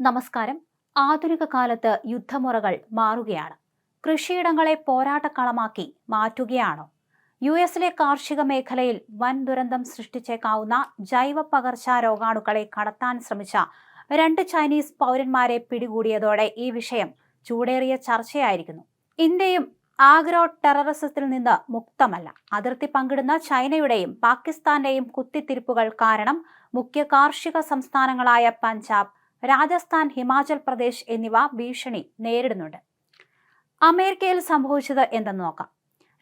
നമസ്കാരം. ആധുനിക കാലത്ത് യുദ്ധമുറകൾ മാറുകയാണ്. കൃഷിയിടങ്ങളെ പോരാട്ടക്കളമാക്കി മാറ്റുകയാണോ? യു എസിലെ കാർഷിക മേഖലയിൽ വൻ ദുരന്തം സൃഷ്ടിച്ചേക്കാവുന്ന ജൈവ പകർച്ചാ രോഗാണുക്കളെ കടത്താൻ ശ്രമിച്ച രണ്ട് ചൈനീസ് പൗരന്മാരെ പിടികൂടിയതോടെ ഈ വിഷയം ചൂടേറിയ ചർച്ചയായിരിക്കുന്നു. ഇന്ത്യയും ആഗ്രോ ടെററിസത്തിൽ നിന്ന് മുക്തമല്ല. അതിർത്തി പങ്കിടുന്ന ചൈനയുടെയും പാകിസ്ഥാന്റെയും കുത്തിത്തിരിപ്പുകൾ കാരണം മുഖ്യ കാർഷിക സംസ്ഥാനങ്ങളായ പഞ്ചാബ് രാജസ്ഥാൻ ഹിമാചൽ പ്രദേശ് എന്നിവ ഭീഷണി നേരിടുന്നുണ്ട്. അമേരിക്കയിൽ സംഭവിച്ചത് എന്തെന്ന് നോക്കാം.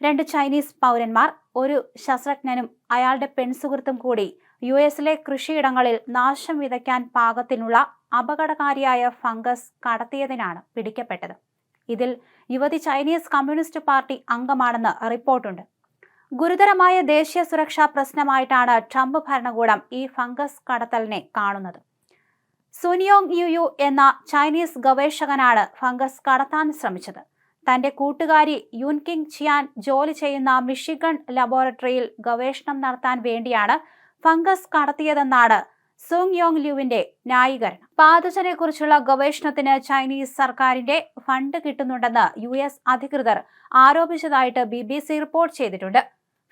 രണ്ട് ചൈനീസ് പൗരന്മാർ ഒരു ശാസ്ത്രജ്ഞനും അയാളുടെ പെൺസുഹൃത്തും കൂടി യു എസിലെ കൃഷിയിടങ്ങളിൽ നാശം വിതയ്ക്കാൻ പാകത്തിനുള്ള അപകടകാരിയായ ഫംഗസ് കടത്തിയതിനാണ് പിടിക്കപ്പെട്ടത്. ഇതിൽ യുവതി ചൈനീസ് കമ്മ്യൂണിസ്റ്റ് പാർട്ടി അംഗമാണെന്ന് റിപ്പോർട്ടുണ്ട്. ഗുരുതരമായ ദേശീയ സുരക്ഷാ പ്രശ്നമായിട്ടാണ് ട്രംപ് ഭരണകൂടം ഈ ഫംഗസ് കടത്തലിനെ കാണുന്നത്. സുനിയോങ് യുയു എന്ന ചൈനീസ് ഗവേഷകനാണ് ഫംഗസ് കടത്താൻ ശ്രമിച്ചത്. തന്റെ കൂട്ടുകാരി യുൻകിങ് ചിയാൻ ജോലി ചെയ്യുന്ന മിഷിഗൺ ലബോറട്ടറിയിൽ ഗവേഷണം നടത്താൻ വേണ്ടിയാണ് ഫംഗസ് കടത്തിയതെന്നാണ് സുങ് യോങ് ലുവിന്റെ ന്യായീകരണം. പാതജനെ കുറിച്ചുള്ള ഗവേഷണത്തിന് ചൈനീസ് സർക്കാരിന്റെ ഫണ്ട് കിട്ടുന്നുണ്ടെന്ന് യു എസ് അധികൃതർ ആരോപിച്ചതായിട്ട് ബി ബി സി റിപ്പോർട്ട് ചെയ്തിട്ടുണ്ട്.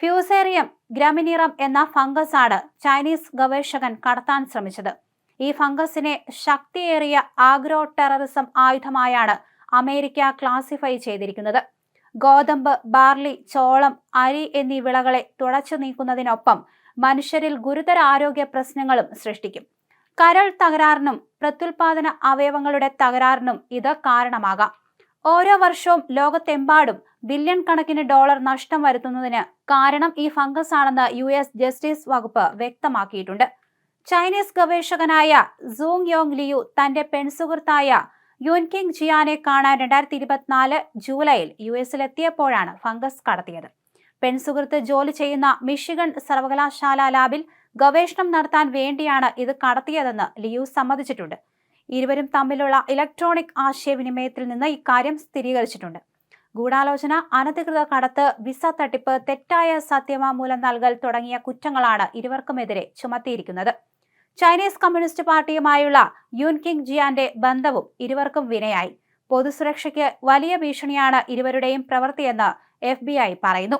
ഫ്യൂസേറിയം ഗ്രാമിനിറം എന്ന ഫംഗസ് ആണ് ചൈനീസ് ഗവേഷകൻ കടത്താൻ ശ്രമിച്ചത്. ഈ ഫംഗസിനെ ശക്തിയേറിയ ആഗ്രോ ടെററിസം ആയുധമായാണ് അമേരിക്ക ക്ലാസിഫൈ ചെയ്തിരിക്കുന്നത്. ഗോതമ്പ് ബാർലി ചോളം അരി എന്നീ വിളകളെ തുടച്ചു നീക്കുന്നതിനൊപ്പം മനുഷ്യരിൽ ഗുരുതര ആരോഗ്യ പ്രശ്നങ്ങളും സൃഷ്ടിക്കും. കരൾ തകരാറിനും പ്രത്യുൽപാദന അവയവങ്ങളുടെ തകരാറിനും ഇത് കാരണമാകാം. ഓരോ വർഷവും ലോകത്തെമ്പാടും ബില്യൺ കണക്കിന് ഡോളർ നഷ്ടം വരുത്തുന്നതിന് കാരണം ഈ ഫംഗസ് ആണെന്ന് യു എസ് ജസ്റ്റിസ് വകുപ്പ് വ്യക്തമാക്കിയിട്ടുണ്ട്. ചൈനീസ് ഗവേഷകനായ സൂങ് യോങ് ലിയു തന്റെ പെൺസുഹൃത്തായ യുൻകിങ് ജിയാനെ കാണാൻ രണ്ടായിരത്തി ഇരുപത്തിനാല് ജൂലൈയിൽ യു എസിലെത്തിയപ്പോഴാണ് ഫംഗസ് കടത്തിയത്. പെൺസുഹൃത്ത് ജോലി ചെയ്യുന്ന മിഷിഗൺ സർവകലാശാല ലാബിൽ ഗവേഷണം നടത്താൻ വേണ്ടിയാണ് ഇത് കടത്തിയതെന്ന് ലിയു സമ്മതിച്ചിട്ടുണ്ട്. ഇരുവരും തമ്മിലുള്ള ഇലക്ട്രോണിക് ആശയവിനിമയത്തിൽ നിന്ന് ഇക്കാര്യം സ്ഥിരീകരിച്ചിട്ടുണ്ട്. ഗൂഢാലോചന അനധികൃത കടത്ത് വിസ തട്ടിപ്പ് തെറ്റായ സത്യവാങ്മൂലം നൽകൽ തുടങ്ങിയ കുറ്റങ്ങളാണ് ഇരുവർക്കുമെതിരെ ചുമത്തിയിരിക്കുന്നത്. ചൈനീസ് കമ്മ്യൂണിസ്റ്റ് പാർട്ടിയുമായുള്ള യുൻകിങ് ജിയാന്റെ ബന്ധവും ഇരുവർക്കും വിനയായി. പൊതുസുരക്ഷയ്ക്ക് വലിയ ഭീഷണിയാണ് ഇരുവരുടെയും പ്രവൃത്തിയെന്ന് എഫ് ബി ഐ പറയുന്നു.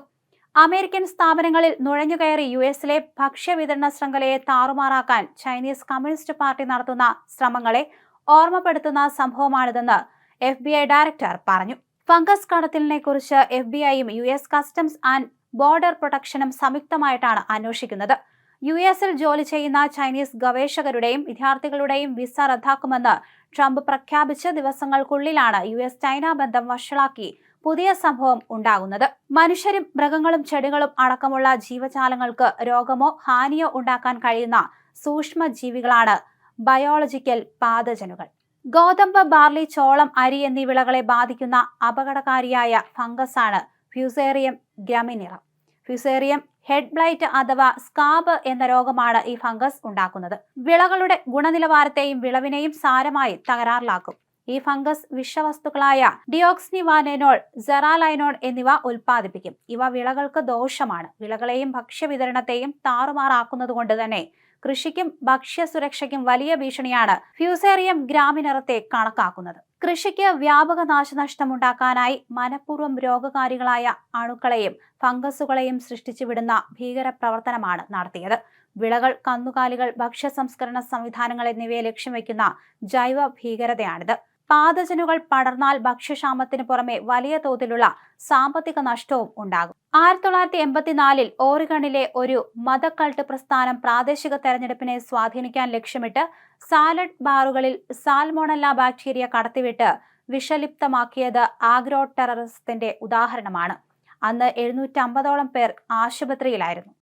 അമേരിക്കൻ സ്ഥാപനങ്ങളിൽ നുഴഞ്ഞുകയറി യു എസിലെ ഭക്ഷ്യവിതരണ ശൃംഖലയെ താറുമാറാക്കാൻ ചൈനീസ് കമ്മ്യൂണിസ്റ്റ് പാർട്ടി നടത്തുന്ന ശ്രമങ്ങളെ ഓർമ്മപ്പെടുത്തുന്ന സംഭവമാണിതെന്ന് എഫ് ബി ഐ ഡയറക്ടർ പറഞ്ഞു. ഫംഗസ് കടത്തലിനെ കുറിച്ച് എഫ് ബി ഐയും U S customs and border പ്രൊട്ടക്ഷനും സംയുക്തമായിട്ടാണ് അന്വേഷിക്കുന്നത്. യു എസിൽ ജോലി ചെയ്യുന്ന ചൈനീസ് ഗവേഷകരുടെയും വിദ്യാർത്ഥികളുടെയും വിസ റദ്ദാക്കുമെന്ന് ട്രംപ് പ്രഖ്യാപിച്ച ദിവസങ്ങൾക്കുള്ളിലാണ് യു എസ് ചൈന ബന്ധം വഷളാക്കി പുതിയ സംഭവം ഉണ്ടാകുന്നത്. മനുഷ്യരും മൃഗങ്ങളും ചെടികളും അടക്കമുള്ള ജീവജാലങ്ങൾക്ക് രോഗമോ ഹാനിയോ ഉണ്ടാക്കാൻ കഴിയുന്ന സൂക്ഷ്മ ജീവികളാണ് ബയോളജിക്കൽ പാതജനുകൾ ഗോതമ്പ് ബാർലി ചോളം അരി എന്നീ വിളകളെ ബാധിക്കുന്ന അപകടകാരിയായ ഫംഗസാണ് Fusarium graminearum. Fusarium head blight അഥവാ സ്കാബ് എന്ന രോഗമാണ് ഈ ഫംഗസ് ഉണ്ടാക്കുന്നത്. വിളകളുടെ ഗുണനിലവാരത്തെയും വിളവിനെയും സാരമായി തകരാറിലാക്കും. ഈ ഫംഗസ് വിഷവസ്തുക്കളായ ഡിയോക്സിനിവാനോൾ സെറാലൈനോൾ എന്നിവ ഉൽപ്പാദിപ്പിക്കും. ഇവ വിളകൾക്ക് ദോഷമാണ്. വിളകളെയും ഭക്ഷ്യവിതരണത്തെയും താറുമാറാക്കുന്നതുകൊണ്ട് തന്നെ കൃഷിക്കും ഭക്ഷ്യസുരക്ഷയ്ക്കും വലിയ ഭീഷണിയാണ് ഫ്യൂസേറിയം ഗ്രാമിനറത്തെ കണക്കാക്കുന്നത്. കൃഷിക്ക് വ്യാപക നാശനഷ്ടമുണ്ടാക്കാനായി മനഃപൂർവം രോഗകാരികളായ അണുക്കളെയും ഫംഗസുകളെയും സൃഷ്ടിച്ചു വിടുന്ന ഭീകര പ്രവർത്തനമാണ് നടത്തിയത്. വിളകൾ കന്നുകാലികൾ ഭക്ഷ്യ സംസ്കരണ സംവിധാനങ്ങൾ എന്നിവയെ ലക്ഷ്യം വയ്ക്കുന്ന ജൈവ ഭീകരതയാണിത്. പാതജനുകൾ പടർന്നാൽ ഭക്ഷ്യക്ഷാമത്തിന് പുറമെ വലിയ തോതിലുള്ള സാമ്പത്തിക നഷ്ടവും ഉണ്ടാകും. ആയിരത്തി തൊള്ളായിരത്തി എൺപത്തിനാലിൽ ഓറിഗണിലെ ഒരു മതക്കൾട്ട് പ്രസ്ഥാനം പ്രാദേശിക തെരഞ്ഞെടുപ്പിനെ സ്വാധീനിക്കാൻ ലക്ഷ്യമിട്ട് സാലഡ് ബാറുകളിൽ സാൽമോണല്ല ബാക്ടീരിയ കടത്തിവിട്ട് വിഷലിപ്തമാക്കിയത് ആഗ്രോ ടെററിസത്തിന്റെ ഉദാഹരണമാണ്. അന്ന് എഴുന്നൂറ്റമ്പതോളം പേർ ആശുപത്രിയിലായിരുന്നു.